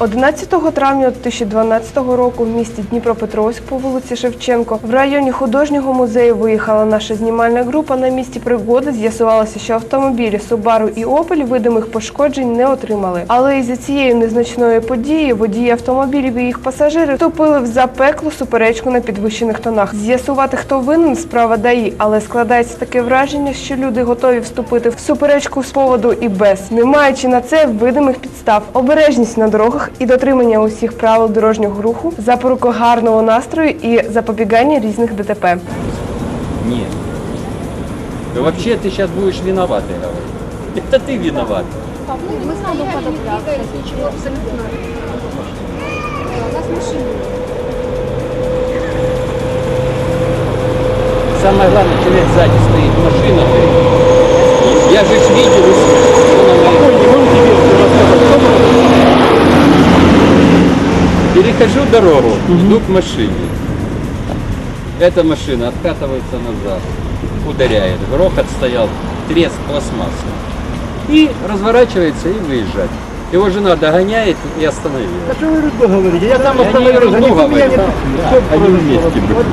11 травня 2012 року в місті Дніпропетровськ по вулиці Шевченко в районі художнього музею виїхала наша знімальна група на місці пригоди. З'ясувалося, що автомобілі Subaru і Opel видимих пошкоджень не отримали. Але із-за цієї незначної події водії автомобілів і їх пасажири вступили в запеклу суперечку на підвищених тонах. З'ясувати, хто винен, справа ДАІ, але складається таке враження, що люди готові вступити в суперечку з поводу і без, не маючи на це видимих підстав. Обережність на дорогах і дотримання усіх правил дорожнього руху, запорука гарного настрою і запобігання різних ДТП. Нет. Да вообще ты сейчас будешь виноватый говорить. Это ты виноват. Мы снова подобрались. Ничего абсолютно. У нас машина. Самое главное, человек сзади стоит, машина стоит. Перехожу дорогу, иду к машине. Эта машина откатывается назад, ударяет. Грохот стоял, треск пластмассы. И разворачивается и выезжает. Его жена догоняет и остановила. А что вы ерунду говорите? Я там никто говорю, меня не да. они вместе были. Вот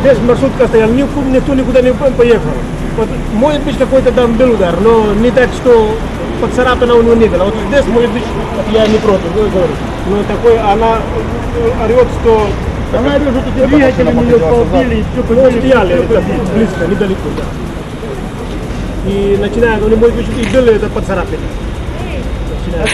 Здесь маршрутка стояла, никто никуда не поехал. Вот может быть какой-то там был удар, но не так, что поцарапина у него не было. Вот здесь может быть, вот я не против, ну, говорю. Но такой, она э, орет, что она орет, что тут двигатели у нее побили, все побили. стояли это близко, недалеко, да. И начинает, он может быть, и было это поцарапина. Начинает.